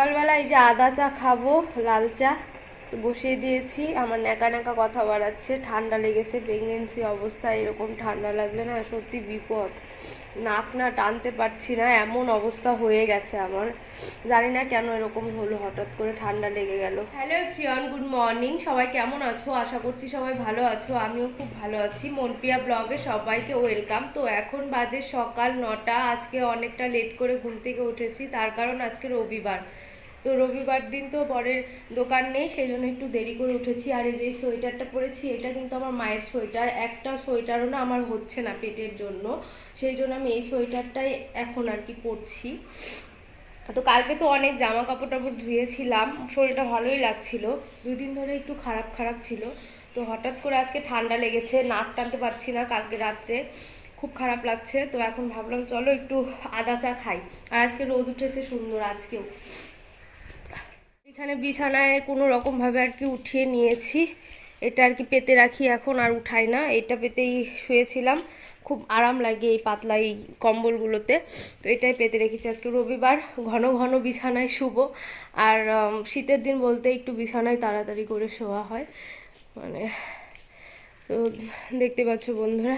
সকালবেলা এই যে আদা চা খাব, লাল চা বসিয়ে দিয়েছি। আমার ন্যাকা ন্যাকা কথা বাড়াচ্ছে, ঠান্ডা লেগেছে, প্রেগনেন্সি অবস্থায় এরকম ঠান্ডা লাগলে না সত্যি বিপদ। নাক না টানতে পারছি না, এমন অবস্থা হয়ে গেছে আমার। জানি না কেন এরকম হলো, হঠাৎ করে ঠান্ডা লেগে গেল। হ্যালো ফ্রিয়ন গুড মর্নিং। সবাই কেমন আছো? আশা করছি সবাই ভালো আছো, আমিও খুব ভালো আছি। মনপিয়া ব্লগে সবাইকে ওয়েলকাম। তো এখন বাজে সকাল নটা, আজকে অনেকটা লেট করে ঘুম থেকে উঠেছি, তার কারণ আজকে রবিবার। তো রবিবার দিন তো বরের দোকান নেই সেই জন্য একটু দেরি করে উঠেছি। আর এই যে সোয়েটারটা পরেছি, এটা কিন্তু আমার মায়ের সোয়েটার। একটা সোয়েটারও না আমার হচ্ছে না পেটের জন্য। সেই জন্য আমি এই সোয়েটারটাই এখন আর কি পরছি। তো কালকে তো অনেক জামা কাপড় টাপড় ধুয়েছিলাম। শরীরটা ভালোই লাগছিল। দুই দিন ধরে একটু খারাপ খারাপ ছিল। তো হঠাৎ করে আজকে ঠান্ডা লেগেছে, নাক টানতে পারছি না কালকে রাত্রে। খুব খারাপ লাগছে। তো এখন ভাবলাম, চলো একটু আদা চা খাই। আর আজকে রোদ উঠেছে সুন্দর, আজকেও। এখানে বিছানায় কোনো রকম ভাবে আর কি উঠিয়ে নিয়েছি। এটা আর কি পেতে রাখি এখন, আর উঠাই না। এটা পেতেই শুয়েছিলাম। খুব আরাম লাগে এই পাতলা এই কম্বলগুলোতে। তো এটাই পেতে রেখেছি। আজকে রবিবার, ঘন ঘন বিছানায় শুব। আর শীতের দিন বলতে একটু বিছানায় তাড়াতাড়ি করে শোয়া হয়। মানে তো দেখতে পাচ্ছ বন্ধুরা,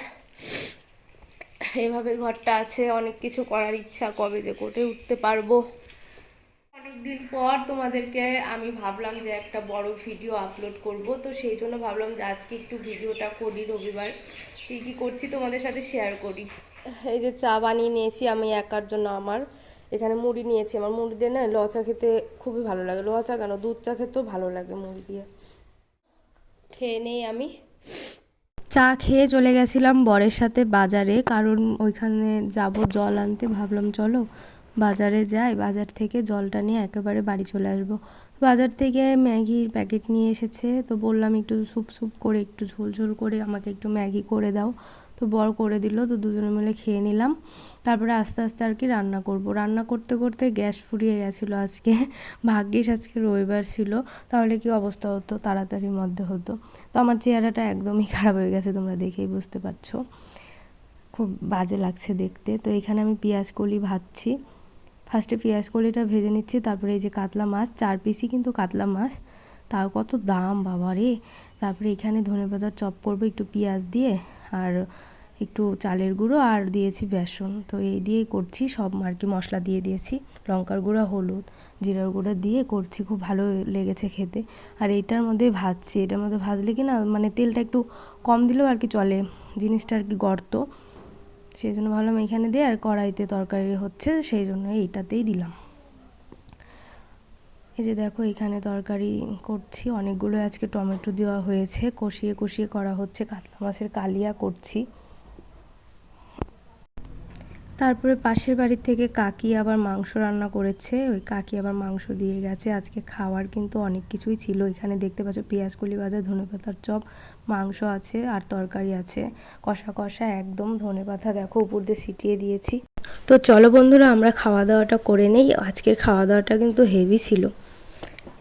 এভাবে ঘরটা আছে। অনেক কিছু করার ইচ্ছা কবে যে করে উঠতে পারব। অনেকদিন পর তোমাদেরকে আমি ভাবলাম যে একটা বড় ভিডিও আপলোড করব। তো সেই জন্য ভাবলাম যে আজকে একটু ভিডিওটা করি রবিবার। কী কী করছি তোমাদের সাথে শেয়ার করি। এই যে চা বানিয়ে নিয়েছি আমি একার জন্য আমার। এখানে মুড়ি নিয়েছি আমার। মুড়ি দিয়ে না লচা খেতে খুবই ভালো লাগে। লচা কেন? দুধ চা খেতেও ভালো লাগে মুড়ি দিয়ে। খেয়ে নেই আমি। চা খেয়ে চলে গেছিলাম বরের সাথে বাজারে। কারণ ওইখানে যাব জল আনতে। ভাবলাম চলো বাজারে যাই, বাজার থেকে জলটা নিয়ে একেবারে বাড়ি চলে আসব। বাজার থেকে ম্যাগির প্যাকেট নিয়ে এসেছে, তো বললাম একটু স্যুপ স্যুপ করে, একটু ঝোল ঝোল করে আমাকে একটু ম্যাগি করে দাও। তো বর করে দিল, তো দুজনে মিলে খেয়ে নিলাম। তারপরে আস্তে আস্তে আর কি রান্না করব। রান্না করতে করতে গ্যাস ফুরিয়ে গেছিল আজকে। ভাগ্যিস আজকে রবিবার ছিল, তাহলে কি অবস্থা হতো? তাড়াতাড়ির মধ্যে হতো। তো আমার চেহারাটা একদমই খারাপ হয়ে গেছে, তোমরা দেখেই বুঝতে পারছ। খুব বাজে লাগছে দেখতে। তো এখানে আমি পেঁয়াজ কলি ভাজছি। ফার্স্টে পেঁয়াজ কলিটা ভেজে নিচ্ছি, তারপরে এই যে কাতলা মাছ, চার পিসই কিন্তু কাতলা মাছ। তাও কত দাম বাবা রে তারপরে এখানে ধনে পাতার চপ করব একটু পেঁয়াজ দিয়ে, আর একটু চালের গুঁড়ো, আর দিয়েছি বেসন। তো এই দিয়েই করছি, সব আর কি মশলা দিয়ে দিয়েছি। লঙ্কার গুঁড়া, হলুদ, জিরার গুঁড়া দিয়ে করছি, খুব ভালো লেগেছে খেতে। আর এইটার মধ্যে ভাজছি। এটার মধ্যে ভাজলে কি না মানে তেলটা একটু কম দিলেও আর কি চলে। জিনিসটা আর কি গর্ত। সেই জন্য ভাবলাম এখানে দিয়ে আর কড়াইতে তরকারি হচ্ছে, সেই জন্য এইটাতেই দিলাম। এই যে দেখো এখানে তরকারি করছি, অনেকগুলো আজকে টমেটো দেওয়া হয়েছে, কষিয়ে কষিয়ে করা হচ্ছে, কাতলা মাছের কালিয়া করছি। তারপরে পাশের বাড়ির থেকে কাকি আবার মাংস রান্না করেছে। ওই কাকি আবার মাংস দিয়ে গেছে। আজকে খাওয়ার কিন্তু অনেক কিছুই ছিল। এখানে দেখতে পাচ্ছ পেঁয়াজ কলি ভাজা, ধনে পাতার চপ, মাংস আছে আর তরকারি আছে। কষা কষা একদম ধনে পাতা দেখো উপর দিয়ে ছিটিয়ে দিয়েছি। তো চলো বন্ধুরা, আমরা খাওয়া দাওয়াটা করে নেই। আজকের খাওয়া দাওয়াটা কিন্তু হেভি ছিল।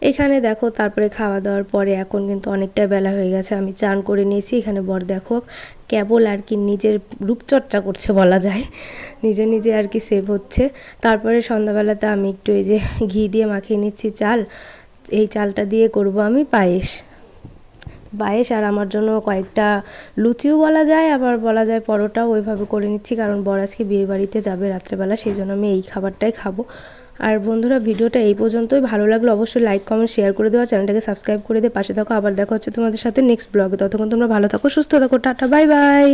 এখানে দেখো, তারপরে খাওয়া দাওয়ার পরে এখন কিন্তু অনেকটা বেলা হয়ে গেছে। আমি চান করে নিয়েছি। এখানে বর দেখো, কেবল আর কি নিজের রূপচর্চা করছে বলা যায়। নিজে নিজে আর কি সেভ হচ্ছে। তারপরে সন্ধ্যাবেলাতে আমি একটু এই যে ঘি দিয়ে মাখিয়ে নিচ্ছি চাল। এই চালটা দিয়ে করব আমি পায়েস। পায়েস আর আমার জন্য কয়েকটা লুচিও বলা যায়, আবার বলা যায় পরোটাও ওইভাবে করে নিচ্ছি। কারণ বর আজকে বিয়ে বাড়িতে যাবে রাত্রেবেলা, সেই জন্য আমি এই খাবারটাই খাব। আর বন্ধুরা, ভিডিওটা এই পর্যন্তই। ভালো লাগল অবশ্যই লাইক কমেন্ট শেয়ার করে দেওয়া। চ্যানেলটাকে সাবস্ক্রাইব করে দিয়ে পাশে থাকো। আবার দেখা হচ্ছে তোমাদের সাথে নেক্সট ব্লগে ততক্ষণ তোমরা ভালো থাকো, সুস্থ থাকো। Tata bye bye